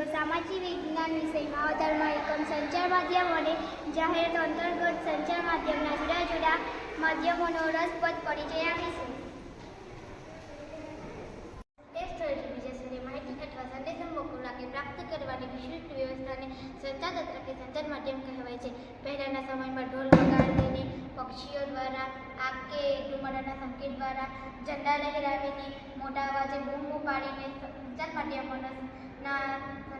સંચાર માધ્યમ અને જાહેરાત અંતર્ગત સંચાર માધ્યમના જુદા જુદા માધ્યમોનો રસપ્રદ પરિચય આપીશું. પ્રાપ્ત કરવાની વિશિષ્ટ વ્યવસ્થાને સંચાર તંત્ર સંચાર માધ્યમ કહેવાય છે. પહેલાંના સમયમાં ઢોલ વગાડીને પક્ષીઓ દ્વારા આગ કે ધુમાડાના સંકેત દ્વારા, ઝંડા લહેરાવીને, મોટા અવાજે બૂમો પાડીને સંચાર માધ્યમોનો ના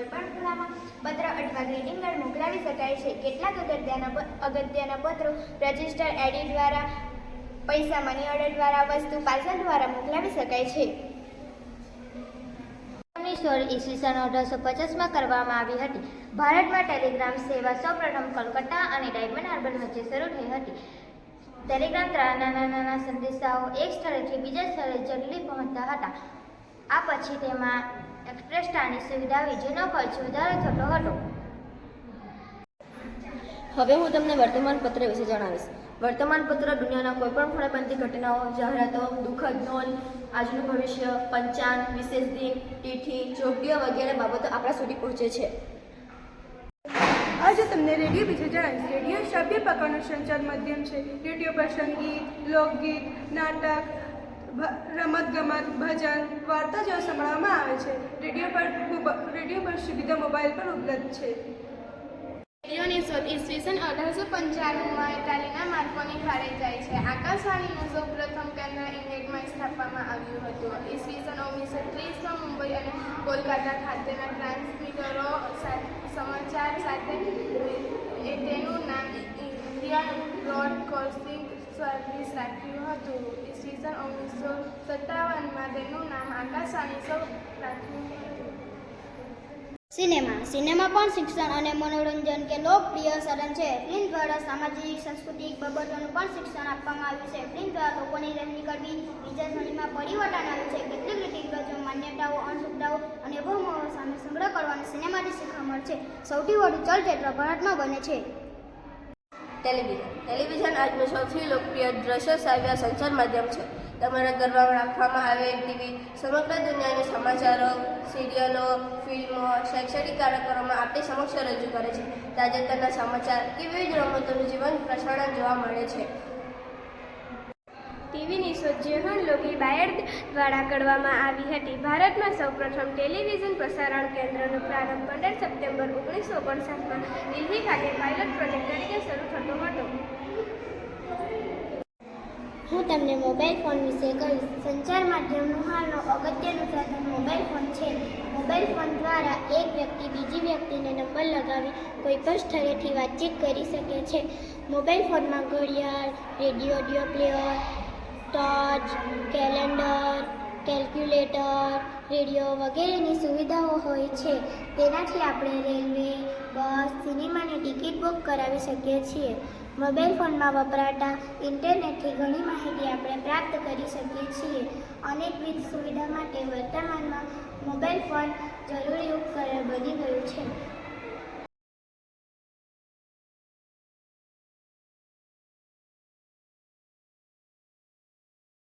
કોઈપણ ખૂણામાં પત્ર અથવા ગ્રીટિંગ કાર્ડ મોકલાવી શકાય છે. કેટલાક અગત્યના અગત્યના પત્રો રજિસ્ટર એડી દ્વારા, પૈસા મની ઓર્ડર દ્વારા, વસ્તુ પાર્સલ દ્વારા મોકલાવી શકાય છે. સોળ ઈસવીસન અઢારસો પચાસમાં કરવામાં આવી હતી. ભારતમાં ટેલિગ્રામ સેવા સૌપ્રથમ કોલકાતા અને ડાયમંડ હાર્બર વચ્ચે શરૂ થઈ હતી. ટેલિગ્રામ દ્વારા નાના નાના સંદેશાઓ એક સ્થળેથી બીજા સ્થળે જલ્દી પહોંચતા હતા. આ પછી તેમાં એક્સપ્રેસ ટ્રાનની સુવિધા આવી જેનો ખર્ચ વધારે થતો હતો. હવે હું તમને વર્તમાન પત્ર વિશે જણાવીશ. વર્તમાન પત્ર દુનિયાના કોઈપણ ખૂણે બનતી ઘટનાઓ જાહેરાતો દુઃખદ નોંધ આજનું ભવિષ્ય પંચાંગ વિશેષ દિન તિથિ ચોગ્ય વગેરે બાબતો આપણા સુધી પહોંચે છે. આજે તમને રેડિયો વિશે જણાવીશ. રેડિયો શ્રાવ્ય પ્રકારનું સંચાર માધ્યમ છે. રેડિયો પર સંગીત લોકગીત નાટક રમતગમત ભજન, વાર્તા જેવા સંભળાવવામાં આવે છે. રેડિયો પર રેડિયો પર સુવિધા મોબાઈલ પર ઉપલબ્ધ છે. રેડિયોની શોધ ઈસવીસન અઢારસો પંચાણુંમાં ઇટાલીના માર્કોની ફાળે જાય છે. આકાશવાણીનું સૌ પ્રથમ કેન્દ્ર ઇંગ્લેન્ડમાં સ્થાપવામાં આવ્યું હતું. ઈસવીસન ઓગણીસો ત્રીસમાં મુંબઈ અને કોલકાતા ખાતેના ટ્રાન્સમીટરો સમાચાર સાથે તેનું નામ ઇન્ડિયા બ્રોડકાસ્ટિંગ સર્વિસ રાખ્યું હતું. ઈસવીસન ઓગણીસો સત્તાવનમાં તેનું નામ આકાશવાણી સૌ રાખ્યું સિનેમા. સિનેમા પણ શિક્ષણ અને મનોરંજન કે લોકપ્રિય સાધન છે. ફિલ્મ દ્વારા સામાજિક, સાંસ્કૃતિક બાબતોનું પણ શિક્ષણ આપવામાં આવ્યું છે. ફિલ્મ દ્વારા લોકોની રહેણી કરવી વિચારસરણીમાં પરિવર્તન આવ્યું છે. કેટલીક રીતિગતો માન્યતાઓ અંધશ્રદ્ધાઓ અને બહુમાઓ સામે સંગ્રહ કરવાનું સિનેમાથી શીખવા મળશે સૌથી વધુ ચલચિત્ર ભારતમાં બને છે. ટેલિવિઝન. ટેલિવિઝન આજનું સૌથી લોકપ્રિય દ્રશ્ય શ્રાવ્ય સંચાર માધ્યમ છે. તમારા ઘરમાં રાખવામાં આવે ટીવી, સમગ્ર દુનિયાના સમાચારો, સિરિયલો, ફિલ્મો, શૈક્ષણિક કાર્યક્રમોમાં આપણી સમક્ષ રજૂ કરે છે. તાજેતરના સમાચાર કે વિવિધ રમતોનું જીવન પ્રસારણ જોવા મળે છે. ટીવીની શોધ લોગી બાયર્ડ દ્વારા કરવામાં આવી હતી. ભારતમાં સૌપ્રથમ ટેલિવિઝન પ્રસારણ કેન્દ્રનો પ્રારંભ પંદર સપ્ટેમ્બર ઓગણીસો ઓગણસાઠમાં દિલ્હી ખાતે પાયલોટ પ્રોજેક્ટ તરીકે શરૂ થતો હતો. હું તમને મોબાઈલ ફોન વિશે કહીશ. સંચાર માધ્યમનું હાલનો અગત્યનું સાધન મોબાઈલ ફોન છે. મોબાઈલ ફોન દ્વારા એક વ્યક્તિ બીજી વ્યક્તિને નંબર લગાવી કોઈ પણ સ્થળેથી વાતચીત કરી શકે છે. મોબાઈલ ફોનમાં ઘડિયાળ, radio, audio player torch calendar, calculator, radio વગેરેની સુવિધાઓ હોય છે. તેનાથી આપણે રેલવે, બસ, સિનેમાની ટિકિટ બુક કરાવી શકીએ છીએ. મોબાઈલ ફોનમાં વપરાતા ઇન્ટરનેટથી ઘણી માહિતી આપણે પ્રાપ્ત કરી શકીએ છીએ. અનેકવિધ સુવિધા માટે વર્તમાનમાં મોબાઈલ ફોન જરૂરી ઉપકરણ બની ગયું છે.